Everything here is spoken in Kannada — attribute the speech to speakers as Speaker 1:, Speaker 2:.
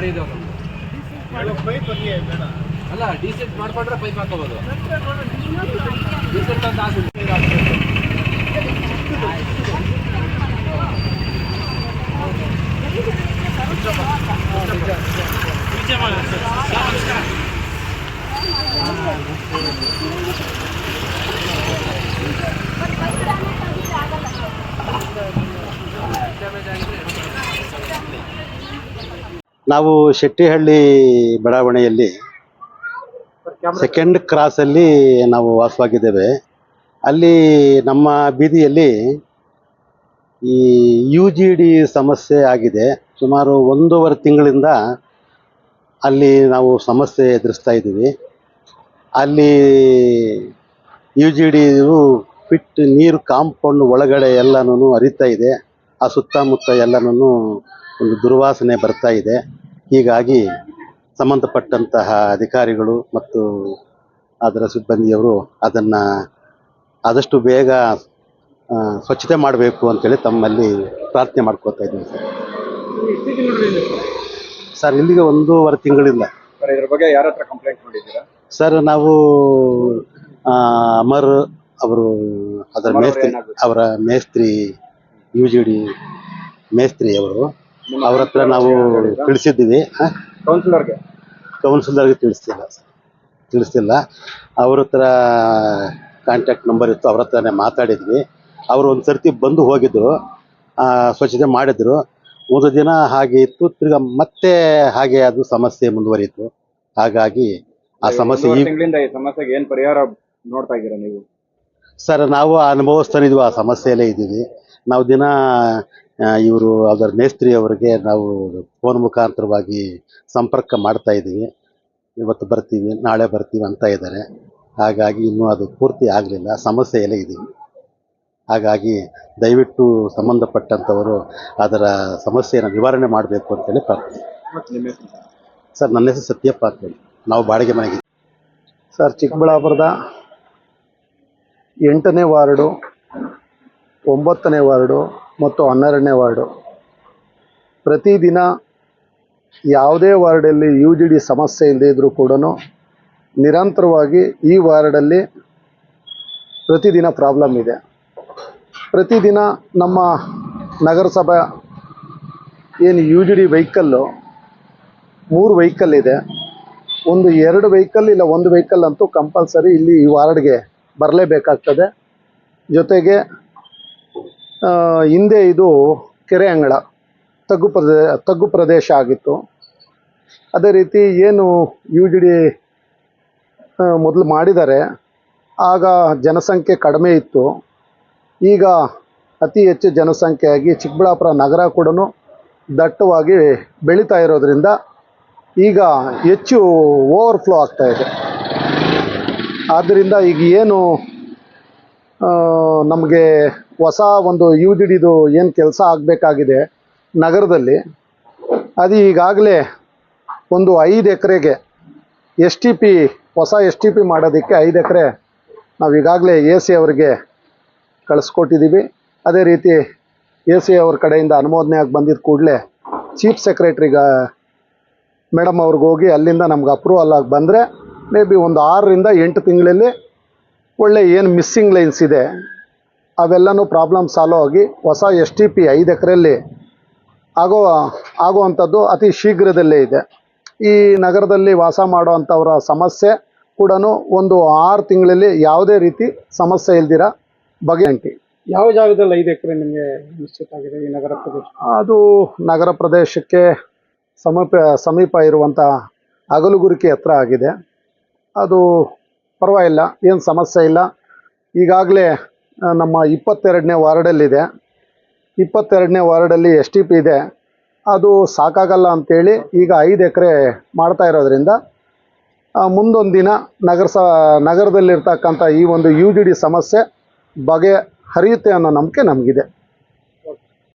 Speaker 1: ಮಾಡಿದವರು ಅಲ್ಲ ಡಿಸೆಂಟ್ ಮಾಡ್ಕೊಂಡ್ರೆ ಪೈಪ್ ಹಾಕೋಬೋದು. ಡಿಸೆಂಟ್ ಅಂತ ಆಸೆ ಬೀಜ ಮಾಡಿ
Speaker 2: ನಾವು ಶೆಟ್ಟಿಹಳ್ಳಿ ಬಡಾವಣೆಯಲ್ಲಿ ಸೆಕೆಂಡ್ ಕ್ರಾಸಲ್ಲಿ ನಾವು ವಾಸವಾಗಿದ್ದೇವೆ. ಅಲ್ಲಿ ನಮ್ಮ ಬೀದಿಯಲ್ಲಿ ಈ ಯು ಜಿ ಡಿ ಸಮಸ್ಯೆ ಆಗಿದೆ. ಸುಮಾರು ಒಂದೂವರೆ ತಿಂಗಳಿಂದ ಅಲ್ಲಿ ನಾವು ಸಮಸ್ಯೆ ಎದುರಿಸ್ತಾ ಇದ್ದೀವಿ. ಅಲ್ಲಿ ಯು ಜಿ ಡಿ ಫಿಟ್ ನೀರು ಕಾಂಪೌಂಡ್ ಒಳಗಡೆ ಎಲ್ಲನೂ ಹರಿತಾ ಇದೆ. ಆ ಸುತ್ತಮುತ್ತ ಎಲ್ಲನೂ ಒಂದು ದುರ್ವಾಸನೆ ಬರ್ತಾ ಇದೆ. ಹೀಗಾಗಿ ಸಂಬಂಧಪಟ್ಟಂತಹ ಅಧಿಕಾರಿಗಳು ಮತ್ತು ಅದರ ಸಿಬ್ಬಂದಿಯವರು ಅದನ್ನು ಆದಷ್ಟು ಬೇಗ ಸ್ವಚ್ಛತೆ ಮಾಡಬೇಕು ಅಂತೇಳಿ ತಮ್ಮಲ್ಲಿ ಪ್ರಾರ್ಥನೆ ಮಾಡ್ಕೋತಾ ಇದ್ದೀನಿ ಸರ್. ಸರ್ ಇಲ್ಲಿಗೆ ಒಂದೂವರೆ ತಿಂಗಳಿಂದ.
Speaker 3: ಸರ್ ಇದ್ರ ಬಗ್ಗೆ ಯಾರ ಹತ್ರ ಕಂಪ್ಲೇಂಟ್ ಮಾಡಿದ್ದೀರಾ?
Speaker 2: ಸರ್ ನಾವು ಅಮರ್ ಅವರು ಅದರ ಮೇಸ್ತ್ರಿ ಅವರ ಮೇಸ್ತ್ರಿ ಯು ಜಿ ಡಿ ಮೇಸ್ತ್ರಿ ಅವರು ಅವ್ರ ಹತ್ರ ನಾವು ತಿಳಿಸಿದ್ದೀವಿ?
Speaker 3: ಕೌನ್ಸಿಲರ್ಗೆ
Speaker 2: ಕೌನ್ಸಿಲರ್ಗೆ ತಿಳಿಸ್ತಿಲ್ಲ. ಸರ್ ತಿಳಿಸ್ತಿಲ್ಲ. ಅವ್ರ ಹತ್ರ ಕಾಂಟ್ಯಾಕ್ಟ್ ನಂಬರ್ ಇತ್ತು. ಅವ್ರ ಹತ್ರನೇ ಮಾತಾಡಿದ್ವಿ. ಅವರು ಒಂದು ಸರ್ತಿ ಬಂದು ಹೋಗಿದ್ರು. ಆ, ಸ್ವಚ್ಛತೆ ಮಾಡಿದ್ರು. ಒಂದು ದಿನ ಹಾಗೆ ಇತ್ತು. ತಿರ್ಗ ಮತ್ತೆ ಹಾಗೆ ಅದು ಸಮಸ್ಯೆ ಮುಂದುವರಿಯಿತು. ಹಾಗಾಗಿ ಆ ಸಮಸ್ಯೆ ಈ
Speaker 3: ತಿಂಗಳಿಂದ ಈ ಸಮಸ್ಯೆಗೆ ಏನ್ ಪರಿಹಾರ ನೋಡ್ತಾ ಇದ್ದೀರಾ ನೀವು?
Speaker 2: ಸರ್ ನಾವು ಅನುಭವಿಸ್ತಾನಿದ್ವಿ ಆ ಸಮಸ್ಯೆಯಲ್ಲೇ ಇದ್ದೀವಿ. ನಾವು ದಿನ ಇವರು ಅದರ ಮೇಸ್ತ್ರಿ ಅವರಿಗೆ ನಾವು ಫೋನ್ ಮುಖಾಂತರವಾಗಿ ಸಂಪರ್ಕ ಮಾಡ್ತಾ ಇದ್ದೀವಿ. ಇವತ್ತು ಬರ್ತೀವಿ ನಾಳೆ ಬರ್ತೀವಿ ಅಂತ ಇದ್ದಾರೆ. ಹಾಗಾಗಿ ಇನ್ನೂ ಅದು ಪೂರ್ತಿ ಆಗಲಿಲ್ಲ ಸಮಸ್ಯೆಯಲ್ಲೇ ಇದ್ದೀವಿ. ಹಾಗಾಗಿ ದಯವಿಟ್ಟು ಸಂಬಂಧಪಟ್ಟಂಥವರು ಅದರ ಸಮಸ್ಯೆಯನ್ನು ನಿವಾರಣೆ ಮಾಡಬೇಕು ಅಂತೇಳಿ ಪ್ರಾರ್ಥನೆ ಸರ್ ನನ್ನ ಹೆಸರು ಸತ್ಯಪ್ಪ ಅಂತೇಳಿ ನಾವು ಬಾಡಿಗೆ ಮನೆಗೆ
Speaker 4: ಸರ್ ಚಿಕ್ಕಬಳ್ಳಾಪುರದ ಎಂಟನೇ ವಾರ್ಡು ಒಂಬತ್ತನೇ ವಾರ್ಡು ಮತ್ತು ಹನ್ನೆರಡನೇ ವಾರ್ಡು. ಪ್ರತಿದಿನ ಯಾವುದೇ ವಾರ್ಡಲ್ಲಿ ಯು ಜಿ ಡಿ ಸಮಸ್ಯೆ ಇಲ್ಲದೇ ಇದ್ದರೂ ಕೂಡ ನಿರಂತರವಾಗಿ ಈ ವಾರ್ಡಲ್ಲಿ ಪ್ರತಿದಿನ ಪ್ರಾಬ್ಲಮ್ ಇದೆ. ಪ್ರತಿದಿನ ನಮ್ಮ ನಗರಸಭೆ ಏನು ಯು ಜಿ ಡಿ ವೆಹಿಕಲ್ಲು ಮೂರು ವೆಹಿಕಲ್ ಇದೆ. ಒಂದು ಎರಡು ವೆಹಿಕಲ್ ಇಲ್ಲ, ಒಂದು ವೆಹಿಕಲ್ ಅಂತೂ ಕಂಪಲ್ಸರಿ ಇಲ್ಲಿ ಈ ವಾರ್ಡ್ಗೆ ಬರಲೇಬೇಕಾಗ್ತದೆ. ಜೊತೆಗೆ ಹಿಂದೆ ಇದು ಕೆರೆ ಅಂಗಳ, ತಗ್ಗು ಪ್ರದೇ, ತಗ್ಗು ಪ್ರದೇಶ ಆಗಿತ್ತು. ಅದೇ ರೀತಿ ಏನು ಯು ಜಿ ಡಿ ಮೊದಲು ಮಾಡಿದ್ದಾರೆ ಆಗ ಜನಸಂಖ್ಯೆ ಕಡಿಮೆ ಇತ್ತು. ಈಗ ಅತಿ ಹೆಚ್ಚು ಜನಸಂಖ್ಯೆಯಾಗಿ ಚಿಕ್ಕಬಳ್ಳಾಪುರ ನಗರ ಕೂಡ ದಟ್ಟವಾಗಿ ಬೆಳೀತಾ ಇರೋದ್ರಿಂದ ಈಗ ಹೆಚ್ಚು ಓವರ್ಫ್ಲೋ ಆಗ್ತಾ ಇದೆ. ಆದ್ದರಿಂದ ಈಗ ಏನು ನಮಗೆ ಹೊಸ ಒಂದು ಯುದಿಡಿದು ಏನು ಕೆಲಸ ಆಗಬೇಕಾಗಿದೆ ನಗರದಲ್ಲಿ, ಅದು ಈಗಾಗಲೇ ಒಂದು ಐದು ಎಕರೆಗೆ ಎಸ್ ಟಿ ಪಿ, ಹೊಸ ಎಸ್ ಟಿ ಪಿ ಮಾಡೋದಕ್ಕೆ ಐದು ಎಕರೆ ನಾವು ಈಗಾಗಲೇ ಎ ಸಿ ಅವರಿಗೆ ಕಳಿಸ್ಕೊಟ್ಟಿದ್ದೀವಿ ಅದೇ ರೀತಿ ಎ ಸಿ ಅವ್ರ ಕಡೆಯಿಂದ ಅನುಮೋದನೆ ಆಗಿ ಬಂದಿದ್ದ ಕೂಡಲೇ ಚೀಫ್ ಸೆಕ್ರೆಟ್ರಿಗ ಮೇಡಮ್ ಅವ್ರಿಗೆ ಹೋಗಿ ಅಲ್ಲಿಂದ ನಮ್ಗೆ ಅಪ್ರೂವಲ್ ಆಗಿ ಬಂದರೆ ಮೇ ಬಿ ಒಂದು ಆರರಿಂದ ಎಂಟು ತಿಂಗಳಲ್ಲಿ ಒಳ್ಳೆ ಏನು ಮಿಸ್ಸಿಂಗ್ ಲೈನ್ಸ್ ಇದೆ. ಅವೆಲ್ಲನೂ ಪ್ರಾಬ್ಲಮ್ ಸಾಲ್ವ್ ಆಗಿ ಹೊಸ ಎಸ್ ಟಿ ಪಿ ಐದು ಎಕರೆಯಲ್ಲಿ ಆಗೋ ಆಗುವಂಥದ್ದು ಅತಿ ಶೀಘ್ರದಲ್ಲೇ ಇದೆ. ಈ ನಗರದಲ್ಲಿ ವಾಸ ಮಾಡುವಂಥವರ ಸಮಸ್ಯೆ ಕೂಡ ಒಂದು ಆರು ತಿಂಗಳಲ್ಲಿ ಯಾವುದೇ ರೀತಿ ಸಮಸ್ಯೆ ಇಲ್ದಿರ ಬಗೆಹಂಟಿ
Speaker 5: ಯಾವ ಜಾಗದಲ್ಲಿ ಐದು ಎಕರೆ ನಿಮಗೆ ನಿಶ್ಚಿತ ಆಗಿದೆ ಈ ನಗರ ಪ್ರದೇಶ?
Speaker 4: ಅದು ನಗರ ಪ್ರದೇಶಕ್ಕೆ ಸಮೀಪ ಸಮೀಪ ಇರುವಂಥ ಅಗಲುಗುರಿಕೆ ಹತ್ರ ಆಗಿದೆ. ಅದು ಪರವಾಗಿಲ್ಲ ಏನು ಸಮಸ್ಯೆ ಇಲ್ಲ. ಈಗಾಗಲೇ ನಮ್ಮ ಇಪ್ಪತ್ತೆರಡನೇ ವಾರ್ಡಲ್ಲಿದೆ. ಇಪ್ಪತ್ತೆರಡನೇ ವಾರ್ಡಲ್ಲಿ ಎಸ್ ಟಿ ಪಿ ಇದೆ. ಅದು ಸಾಕಾಗಲ್ಲ ಅಂಥೇಳಿ ಈಗ ಐದು ಎಕರೆ ಮಾಡ್ತಾ ಇರೋದ್ರಿಂದ ಮುಂದೊಂದು ದಿನ ನಗರ ಸ ನಗರದಲ್ಲಿರ್ತಕ್ಕಂಥ ಈ ಒಂದು ಯು ಜಿ ಡಿ ಸಮಸ್ಯೆ ಬಗೆ ಹರಿಯುತ್ತೆ ಅನ್ನೋ ನಂಬಿಕೆ ನಮಗಿದೆ.